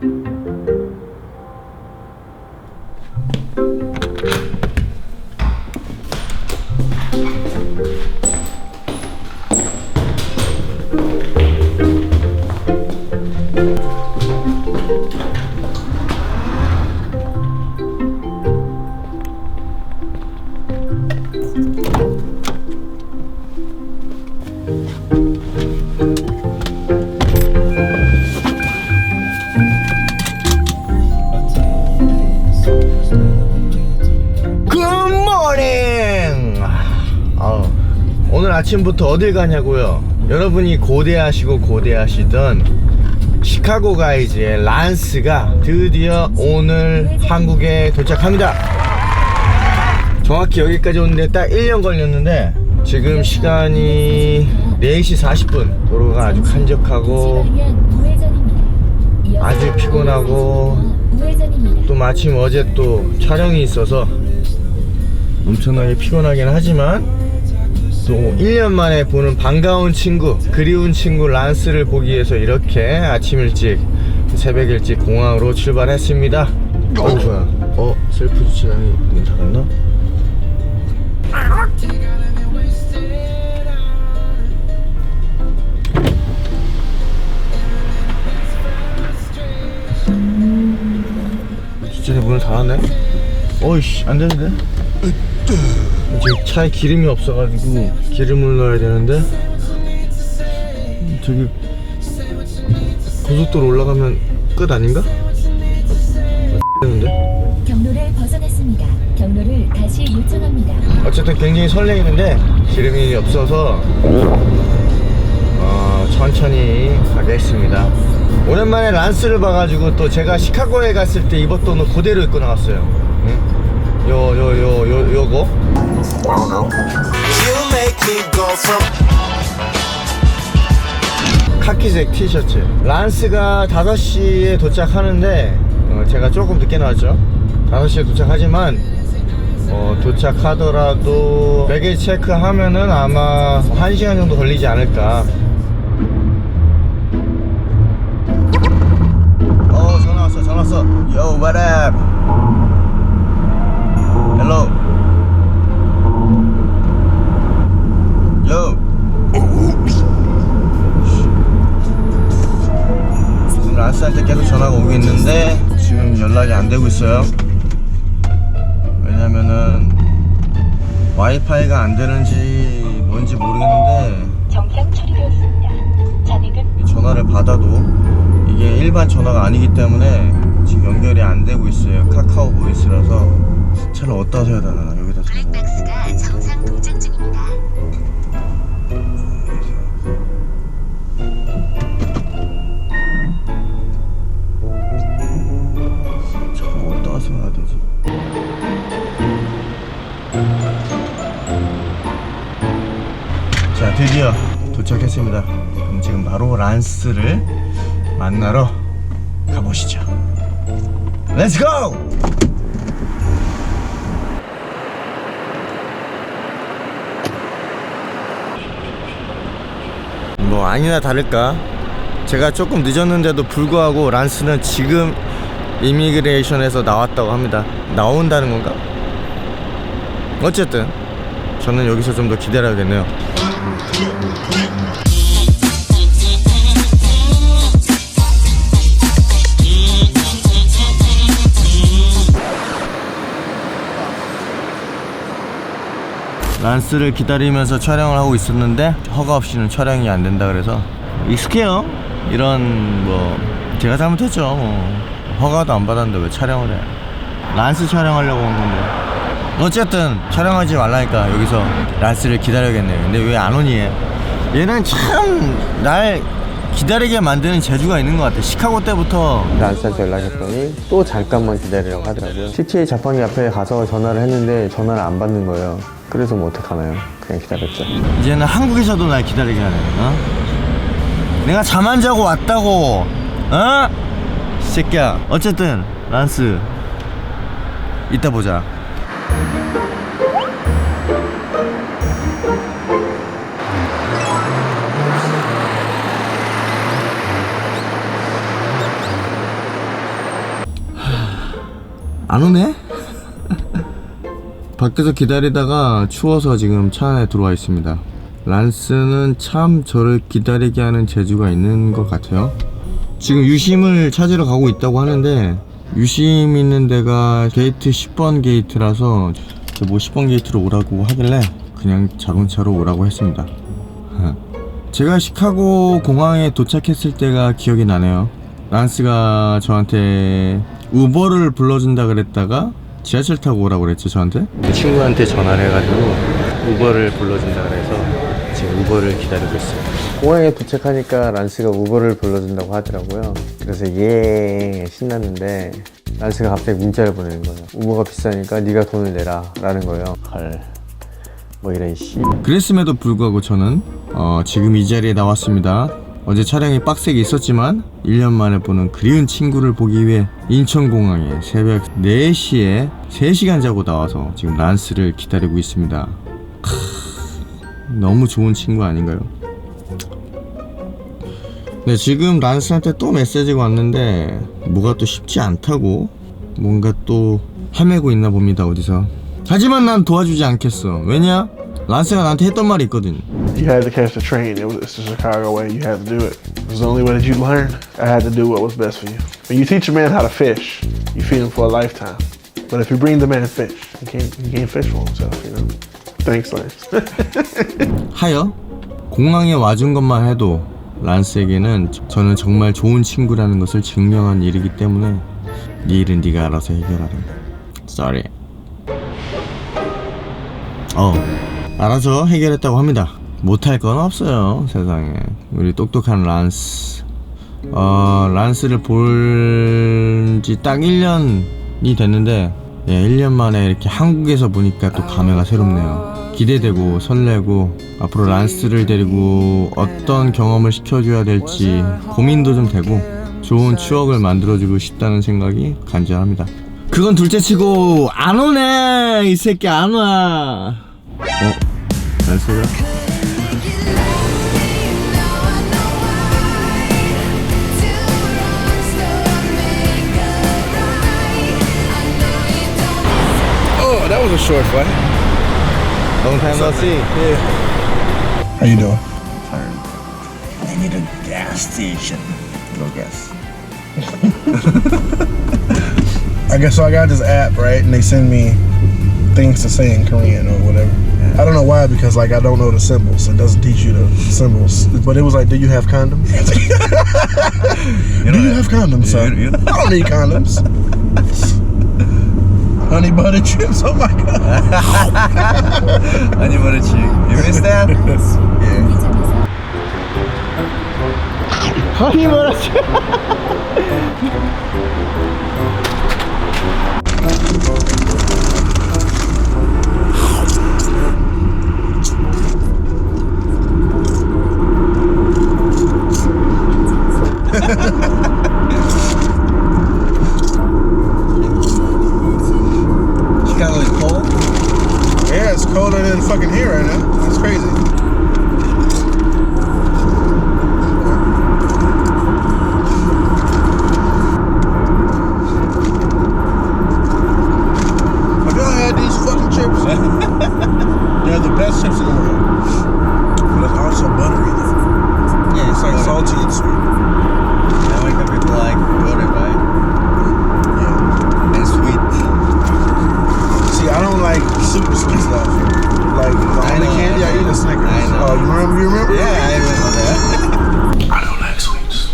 굿모 아침부터 어딜 가냐고요? 여러분이 고대하시고 고대하시던 시카고 가이즈의 란스가 드디어 오늘 한국에 도착합니다. 정확히 여기까지 오는데 딱 1년 걸렸는데 지금 시간이 4시 40분 도로가 아주 한적하고 아주 피곤하고 또 마침 어제 또 촬영이 있어서 엄청나게 피곤하긴 하지만 또 1년 만에 보는 반가운 친구 그리운 친구 란스를 보기 위해서 이렇게 아침 일찍 새벽 일찍 공항으로 출발했습니다 어 뭐야 어 셀프 주차장이 문 닫았나? 주차장 문을 닫았네? 어이씨 안 되는데? 지금 차에 기름이 없어가지고 기름을 넣어야 되는데 저기 고속도로 올라가면 끝 아닌가? 되는데? 경로를 벗어났습니다. 경로를 다시 요청합니다. 어쨌든 굉장히 설레이는데 기름이 없어서 어, 천천히 가겠습니다. 오랜만에 란스를 봐가지고 또 제가 시카고에 갔을 때 입었던 옷 그대로 입고 나왔어요. 응? 요 요 요 요 요거? 카키색 티셔츠. 란스가 5시에 도착하는데 어, 제가 조금 늦게 나왔죠. 5시에 도착하지만 어, 도착하더라도 베개 체크하면은 아마 1시간 정도 걸리지 않을까. 어 전화 왔어 전화 왔어. Yo what up Hello Yo 지금 란스한테 계속 전화가 오고 있는데 지금 연락이 안 되고 있어요. 왜냐면은 와이파이가 안 되는지 뭔지 모르겠는데 정상 처리되었습니다. 잔액은 이 전화를 받아도 이게 일반 전화가 아니기 때문에 지금 연결이 안 되고 있어요. 카카오 보이스라서 차를 어디다 세야 되나 여기다 세야 되나 블랙박스가 정상 동작 중입니다. 차를 어디다 세야 되지? 자 드디어 도착했습니다. 그럼 지금 바로 란스를 만나러 가보시죠. 렛츠 고! 뭐 아니나 다를까 제가 조금 늦었는데도 불구하고 란스는 지금 이미그레이션에서 나왔다고 합니다. 나온다는 건가? 어쨌든 저는 여기서 좀 더 기다려야겠네요. 란스를 기다리면서 촬영을 하고 있었는데 허가 없이는 촬영이 안 된다 그래서 익숙해요. 이런 뭐 제가 잘못했죠. 뭐. 허가도 안 받았는데 왜 촬영을 해? 란스 촬영하려고 온 건데. 어쨌든 촬영하지 말라니까 여기서 란스를 기다려야겠네요. 근데 왜 안 오니 얘? 얘는 참 날 기다리게 만드는 재주가 있는 것 같아. 시카고 때부터 란스한테 연락했더니 또 잠깐만 기다리라고 하더라고요. CTA 자판기 앞에 가서 전화를 했는데 전화를 안 받는 거예요. 그래서 뭐 어떡하나요? 그냥 기다렸죠. 이제는 한국에서도 날 기다리게 하네. 어? 내가 잠 안 자고 왔다고. 어? 이 새끼야. 어쨌든 란스 이따 보자. 안 오네? 밖에서 기다리다가 추워서 지금 차 안에 들어와 있습니다. 란스는 참 저를 기다리게 하는 재주가 있는 것 같아요. 지금 유심을 찾으러 가고 있다고 하는데 유심 있는 데가 게이트 10번 게이트라서 저뭐 10번 게이트로 오라고 하길래 그냥 자동차로 오라고 했습니다. 제가 시카고 공항에 도착했을 때가 기억이 나네요. 란스가 저한테 우버를 불러준다 그랬다가 지하철 타고 오라고 그랬죠 저한테? 친구한테 전화를 해가지고 우버를 불러준다 그래서 지금 우버를 기다리고 있어요. 공항에 도착하니까 란스가 우버를 불러준다고 하더라고요. 그래서 예 신났는데 란스가 갑자기 문자를 보내는 거예요. 우버가 비싸니까 네가 돈을 내라 라는 거예요. 헐. 뭐 이런 씨. 그랬음에도 불구하고 저는 어, 지금 이 자리에 나왔습니다. 어제 촬영이 빡세게 있었지만 1년 만에 보는 그리운 친구를 보기 위해 인천공항에 새벽 4시에 3시간 자고 나와서 지금 란스를 기다리고 있습니다. 크, 너무 좋은 친구 아닌가요? 네, 지금 란스한테 또 메시지가 왔는데 뭐가 또 쉽지 않다고 뭔가 또 헤매고 있나 봅니다 어디서 하지만 난 도와주지 않겠어 왜냐? 란스가 나한테 했던 말이 있거든 You had to catch the train. It was it's the Chicago way. You had to do it. It was the only way that you learn. I had to do what was best for you. When you teach a man how to fish, you feed him for a lifetime. But if you bring the man fish, he can't he can't fish for himself. You know. Thanks, Lance. 하여 공항에 와준 것만 해도 란스에게는 저는 정말 좋은 친구라는 것을 증명한 일이기 때문에 네 일은 네가 알아서 해결하라 Sorry 어 알아서 해결했다고 합니다 못할 건 없어요 세상에 우리 똑똑한 란스 어 란스를 본지딱 1년이 됐는데 예, 1년 만에 이렇게 한국에서 보니까 또 감회가 새롭네요. 기대되고 설레고 앞으로 란스를 데리고 어떤 경험을 시켜줘야 될지 고민도 좀 되고 좋은 추억을 만들어주고 싶다는 생각이 간절합니다. 그건 둘째치고 안 오네 이 새끼 안 와. Oh, did I say that? Oh, that was a short fight. Long time no see. Yeah. How you doing? Tired. I need a gas station. No gas. I guess so I got this app, right? And they send me things to say in Korean or whatever. I don't know why because like I don't know the symbols. It doesn't teach you the symbols. But it was like, do you have condoms? you do you have, condoms, son? You, you I don't need condoms. Honey butter chips. Oh my god. Honey butter chips. You missed that? yeah. Honey butter chips.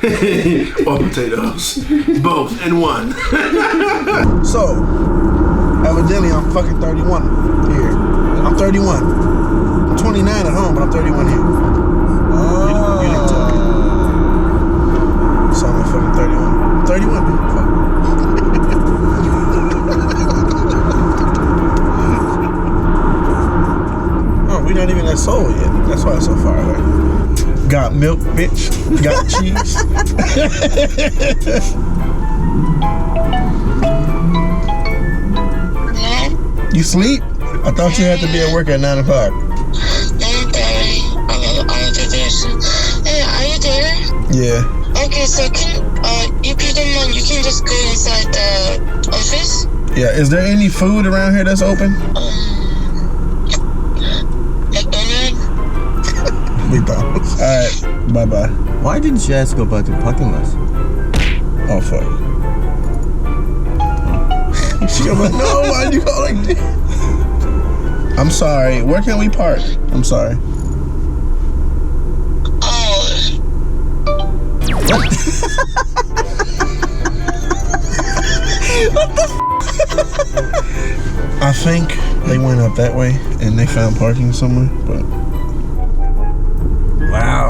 or potatoes. Both in one. so, evidently, I'm fucking 31 here. I'm 31. I'm 29 at home, but I'm 31 here. Oh. So I'm fucking 31. 31, dude. Fuck. oh, we not even at Seoul yet. That's why it's so far away. Got milk, bitch. Got cheese. You sleep? I thought you had to be at work at 9 o'clock. Nine thirty. Okay, I'll do this. Hey, are you there? Yeah. Okay, so can uh, if you don't mind, you can just go inside the office. Yeah. Is there any food around here that's open? McDonald's. All right. Bye bye. Why didn't you ask about the parking lot? Oh fuck. she like, no, why'd you go like this? I'm sorry. Where can we park? I'm sorry. Oh, I think they went up that way and they found parking somewhere, but Wow.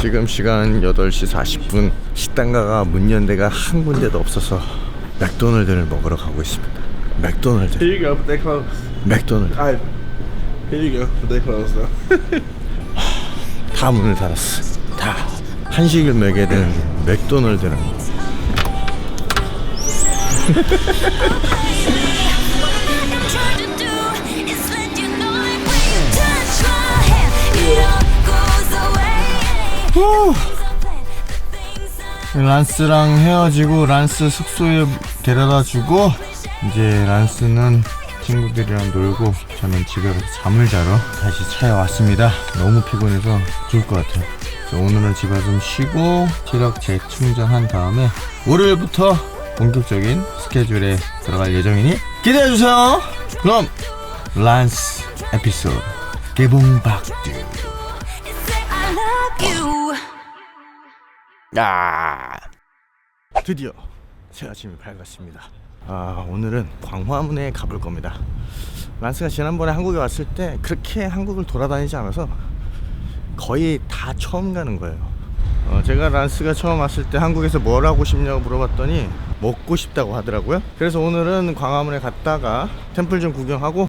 지금 시간 8시 40분. 식당가가 문 연 데가 한 군데도 없어서 맥도날드를 먹으러 가고 있습니다. 맥도날드. Here you go, but they closed. 맥도날드. Right. Here you go, but they closed though. 다 문을 닫았어. 다. 한식을 먹여야 되는 맥도날드는 What I'm trying to do is let you know that when you touch my hand, it all goes I 란스랑 헤어지고 란스 숙소에 데려다 주고 이제 란스는 친구들이랑 놀고 저는 집에 가서 잠을 자러 다시 차에 왔습니다. 너무 피곤해서 죽을 것 같아요. 오늘은 집에 좀 쉬고 체력 재충전한 다음에 월요일부터 본격적인 스케줄에 들어갈 예정이니 기대해 주세요. 그럼 란스 에피소드 개봉 박두. 야 드디어 새 아침이 밝았습니다. 아 오늘은 광화문에 가볼 겁니다. 란스가 지난번에 한국에 왔을 때 그렇게 한국을 돌아다니지 않아서 거의 다 처음 가는 거예요. 어, 제가 란스가 처음 왔을 때 한국에서 뭘 하고 싶냐고 물어봤더니 먹고 싶다고 하더라고요. 그래서 오늘은 광화문에 갔다가 템플 좀 구경하고